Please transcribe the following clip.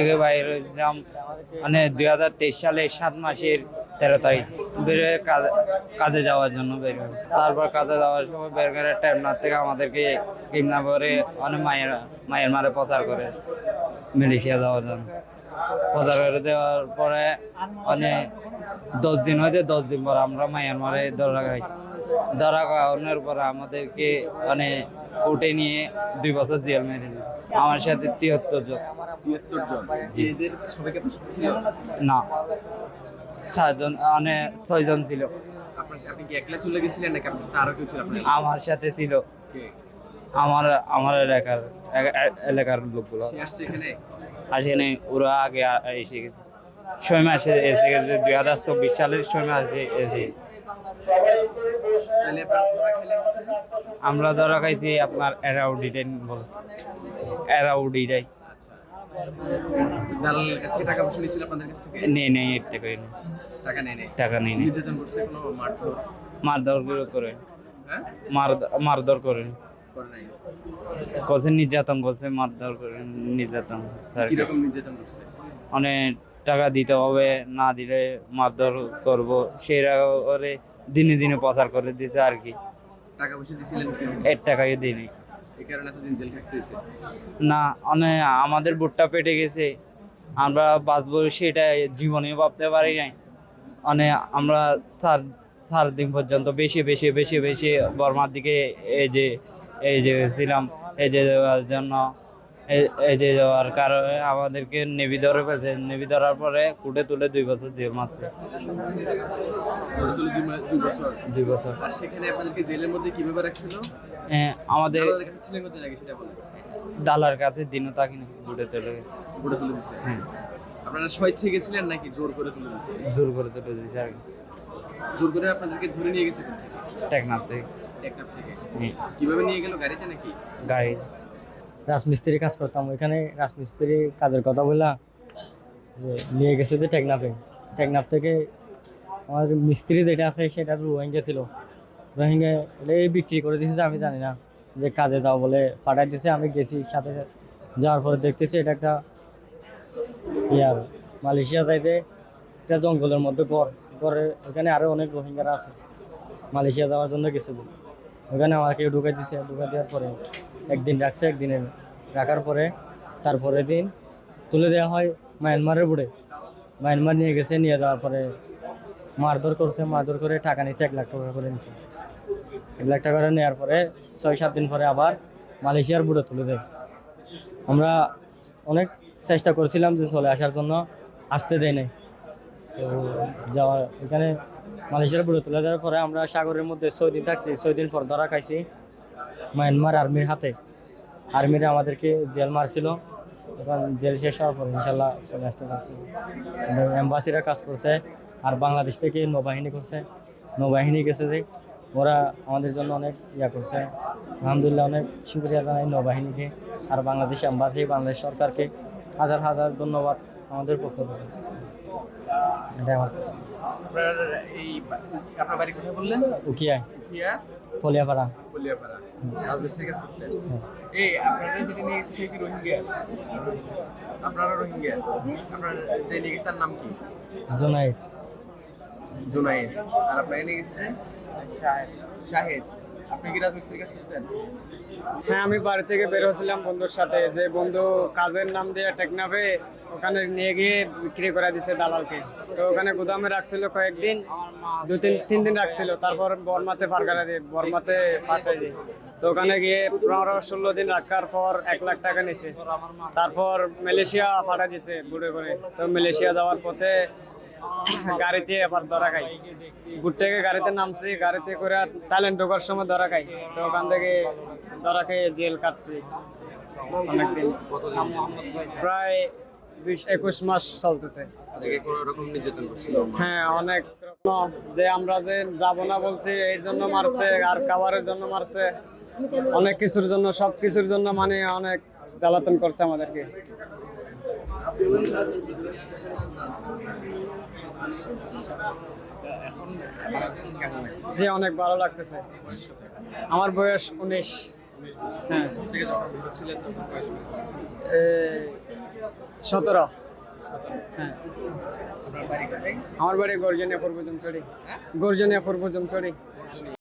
থেকে বাইরে হয়েছিলাম মানে দুই হাজার তেইশ সালের সাত মাসের তেরো তারিখ, বের হয়ে কাজে- যাওয়ার জন্য বের হই তারপর কাজে যাওয়ার সময় বের করে টেমনার থেকে আমাদেরকে কিমনা করে অনেক মায়ের মায়ের মারে প্রচার করে মালয়েশিয়া যাওয়ার জন্য। করে দেওয়ার পরে অনেক দশ দিন হয়েছে দশ দিন পর আমরা মায়ের মারে ধরা খাই। ধরা খাওয়ানোর পরে আমাদেরকে মানে কোর্টে নিয়ে দুই বছর জেল মেরে আমার সাথে তিয়াত্তর জন। তিয়াত্তর জন? সবাইকে ছিল? না। মানে ছয়জন ছিল। আপনি কি একলা চলে গেছিলেন নাকি আপনার আরও কেউ ছিল আপনার আমার সাথে ছিল। আমার আমার এলাকার এলাকার লোকগুলো। আসছে এখানে? আসেনি ওরা আগে এসে গেছে ছয় মাসে এসে গেছে দুই হাজার চব্বিশ সালের ছয় মাসে এসে? আমরা ধরা খাইছি আপনার অ্যারাউডিটাই বলে। অ্যারাউডিটাই আচ্ছা। মারধর? করে। হ্যাঁ? মারধর করে। করে নাই? করছে নির্যাতন করছে মারধর করে নির্যাতন স্যার। কীরকম নির্যাতন করছে? অনেক টাকা দিতে হবে না দিলে মারধর করব সেরা করে দিনে দিনে প্রচার করে দিতে আর কি। টাকা পয়সা দিয়েছিলেন কেউ এর টাকাই দিইনি। না অনেক আমাদের বুটটা পেটে গেছে। আমরা বাঁচবো সেটা জীবনে ভাবতে পারি নাই। অনেক আমরা চার চার দিন পর্যন্ত বেশি বেশি বেশি বেশি বর্মার দিকে এই যে এই যে ছিলাম এই যে যাওয়ার জন্য এই- যে যাওয়ার কারণে আমাদেরকে নেভি ধরে ফেলছে। নেভি ধরার পরে কুটে তুলে দুই বছর ওটা তুলে দুই বছর? সেখানে আপনাদেরকে জেলের মধ্যে কীভাবে রাখছিল? হ্যাঁ, আমাদের দালার কাছে দিনও না কুটে তুলে। ওটা তুলে দিছে। হ্যাঁ। আপনারা স্বেচ্ছে গেছিলেন নাকি জোর করে তুলে দিছে? জোর করে তুলে দিয়েছে আর কি। জোর করে আপনাদেরকে ধরে নিয়ে গেছে কোথায় টেকনাফ থেকে। টেকনাফ থেকে? কীভাবে নিয়ে গেল গাড়িতে নাকি? গাড়ি। রাজমিস্ত্রি কাজ করতাম ওইখানে। রাজমিস্ত্রি কাজের কথা বললাম যে নিয়ে গেছে যে টেকনাফে। টেকনাফ থেকে আমার মিস্ত্রি যেটা আছে সেটা রোহিঙ্গা ছিল। রোহিঙ্গা এই বিক্রি করে দিয়েছে আমি জানি না যে কাজে যাও বলে পাঠাই দিয়েছে। আমি গেছি সাথে যাওয়ার পরে দেখতেছি এটা একটা ইয়ার মালয়েশিয়া যাইতে একটা জঙ্গলের মধ্যে ঘর। ঘরে ওখানে আরও অনেক রোহিঙ্গারা আছে। মালয়েশিয়া যাওয়ার জন্য গেছিল। ওখানে আমাকে ঢুকাই দিছে, ঢুকাই দেওয়ার পরে একদিন রাখছে, একদিনে রাখার পরে তারপরের দিন তুলে দেওয়া হয় মায়ানমারের বুড়ে। মায়ানমার নিয়ে গেছে, নিয়ে যাওয়ার পরে মারধর করছে, মারধর করে টাকা নিছে, এক লাখ টাকা করে নিছে। এক লাখ টাকা করে নেওয়ার পরে ছয়, সাত দিন পরে আবার মালয়েশিয়ার বুড়ে তুলে দেয়। আমরা অনেক চেষ্টা করছিলাম যে চলে আসার জন্য, আসতে দেয় নাই। তো যাওয়া, এখানে মালয়েশিয়ার বুড়ে তুলে দেওয়ার পরে আমরা সাগরের মধ্যে ছয় দিন থাকছি। ছয় দিন পর ধরা খাইছি মায়ানমার আর্মির হাতে। আর্মিরা আমাদেরকে জেল মারছিল। এখন জেল শেষ হওয়ার পর ইনশাল্লাহ চলে আসতে পারছি। এম্বাসিরা কাজ করছে আর বাংলাদেশ থেকে নৌবাহিনী করছে। নৌবাহিনী গেছে যে, ওরা আমাদের জন্য অনেক ইয়া করছে। আলহামদুলিল্লাহ অনেক শুক্রিয়া জানাই নৌবাহিনীকে। আর বাংলাদেশ এম্বাসি, বাংলাদেশ সরকারকে। হাজার হাজার ধন্যবাদ। আমাদের পক্ষ থেকে। এটা আমার। আপনার এই আপনার বাড়ি কোথায় বললেন? উকিয়ায় কিয়া ফলিয়াপাড়া। বলিয়াপাড়া রাজমিস্ত্রি কাজ করতেন। এই আপনারা যেটা নিয়ে গেছে সে কি রোহিঙ্গা? আপনারা রোহিঙ্গা? আপনার যে নিয়ে গেছে তার নাম কি? জোনাইট জুনাইদ আর আপনাকে নিয়ে গেছে? শাহেদ। হ্যাঁ আমি বাড়ি থেকে বের হয়েছিলাম বন্ধুর সাথে। যে বন্ধু কাজের নাম দিয়ে টেকনাফে ওখানে নিয়ে গিয়ে বিক্রি করে দিছে দালালকে। তো ওখানে গুদামে রাখছিল কয়েকদিন, দু তিন তিন দিন রাখছিল। তারপর বর্মাতে পারগারা দিয়ে, বর্মাতে পাঠাই দিয়ে। তো ওখানে গিয়ে পনেরো, ষোলো দিন রাখার পর এক লাখ টাকা নিছে। তারপর মালয়েশিয়া পাঠা দিছে বুড়ে করে। তো মালয়েশিয়া যাওয়ার পথে গাড়িতে আবার ধরা খাই। বুট থেকে গাড়িতে নামছি, গাড়িতে করে ট্যালেন্ট ঢোকার সময় ধরা খাই। তো ওখান থেকে ধরা খেয়ে জেল কাটছি। অনেকদিন। প্রায় বিশ একুশ মাস চলতেছে। হ্যাঁ অনেক। যে আমরা যে যাব না বলছি এই জন্য মারছে, আর খাবারের জন্য মারছে। অনেক কিছুর জন্য, সব কিছুর জন্য মানে অনেক জ্বালাতন করছে আমাদেরকে। যে অনেক ভালো লাগতেছে। আমার বয়স উনিশ। হ্যাঁ। সতেরো। হ্যাঁ। আমার বাড়ি গর্জনিয়া পূর্ব জমচড়ি হ্যাঁ? গর্জনিয়া পূর্ব জমচড়ি